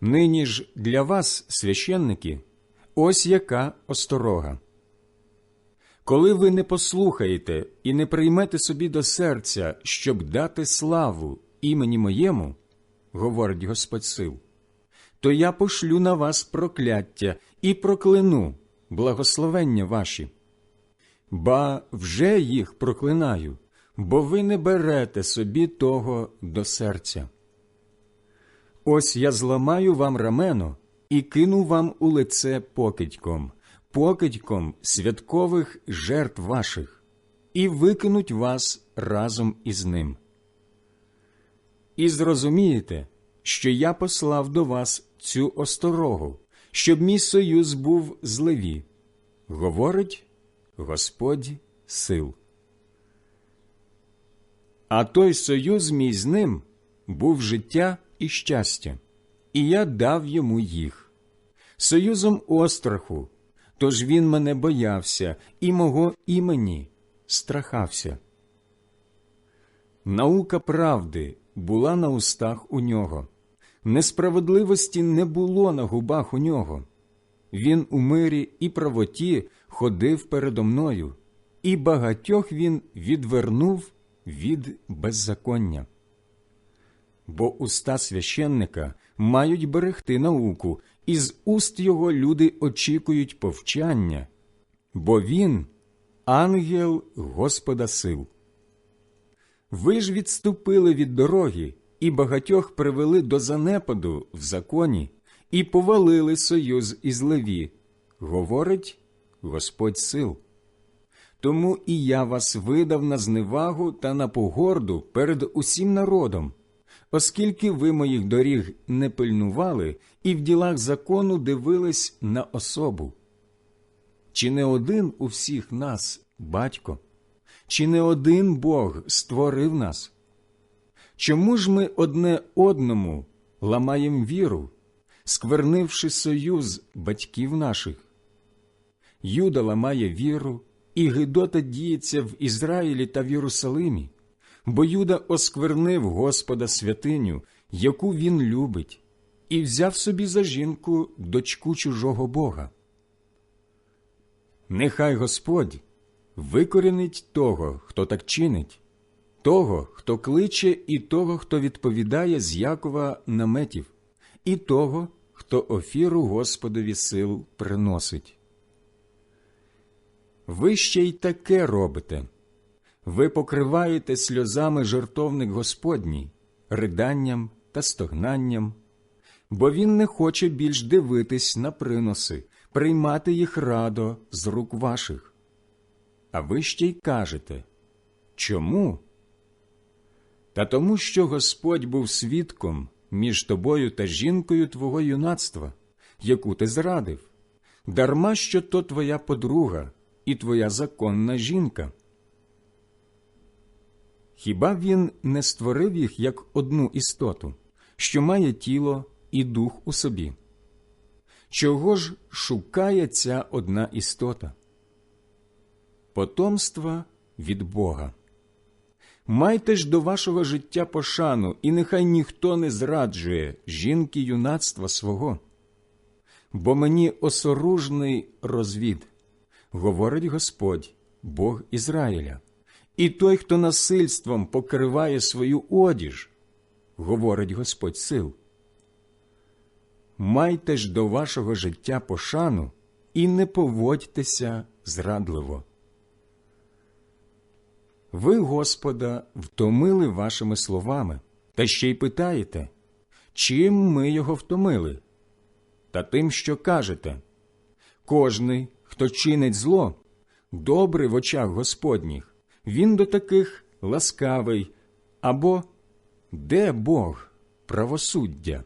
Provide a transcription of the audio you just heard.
Нині ж для вас, священники, ось яка осторога. Коли ви не послухаєте і не приймете собі до серця, щоб дати славу імені моєму, говорить Господь сил, то я пошлю на вас прокляття і прокляну благословення ваші. Ба вже їх проклинаю, бо ви не берете собі того до серця. Ось я зламаю вам рамено і кину вам у лице покидьком, покидьком святкових жертв ваших, і викинуть вас разом із ним. І зрозумієте, що я послав до вас цю осторогу, щоб мій союз був з Леві, говорить Господь сил. А той союз мій з ним був життя і щастя, і я дав йому їх. Союзом остраху, тож він мене боявся і мого імені страхався. Наука правди була на устах у нього, несправедливості не було на губах у нього. Він у мирі і правоті ходив передо мною, і багатьох він відвернув від беззаконня. Бо уста священника мають берегти науку, і з уст його люди очікують повчання, бо він ангел Господа сил. Ви ж відступили від дороги і багатьох привели до занепаду в законі і повалили союз із Леві, говорить Господь сил. Тому і я вас видав на зневагу та на погорду перед усім народом, оскільки ви моїх доріг не пильнували і в ділах закону дивились на особу. Чи не один у всіх нас батько? Чи не один Бог створив нас? Чому ж ми одне одному ламаєм віру, сквернивши союз батьків наших? Юда ламає віру, і Гидота діється в Ізраїлі та в Єрусалимі, бо Юда осквернив Господа святиню, яку він любить, і взяв собі за жінку дочку чужого Бога. Нехай Господь викорінить того, хто так чинить, того, хто кличе, і того, хто відповідає з Якова наметів, і того, хто офіру Господові сил приносить. Ви ще й таке робите. Ви покриваєте сльозами жертовник Господній, риданням та стогнанням, бо він не хоче більш дивитись на приноси, приймати їх радо з рук ваших. А ви ще й кажете чому? Та тому, що Господь був свідком між тобою та жінкою твого юнацтва, яку ти зрадив, дарма що то твоя подруга і твоя законна жінка. Хіба він не створив їх як одну істоту, що має тіло і дух у собі? Чого ж шукає ця одна істота? Потомства від Бога. Майте ж до вашого життя пошану, і нехай ніхто не зраджує жінки юнацтва свого, бо мені осоружний розвід, говорить Господь, Бог Ізраїля, і той, хто насильством покриває свою одіж, говорить Господь сил. Майте ж до вашого життя пошану і не поводьтеся зрадливо. Ви, Господа, втомили вашими словами, та ще й питаєте, чим ми його втомили? Та тим, що кажете кожний, хто чинить зло, добрий в очах Господніх, він до таких ласкавий, або де Бог правосуддя?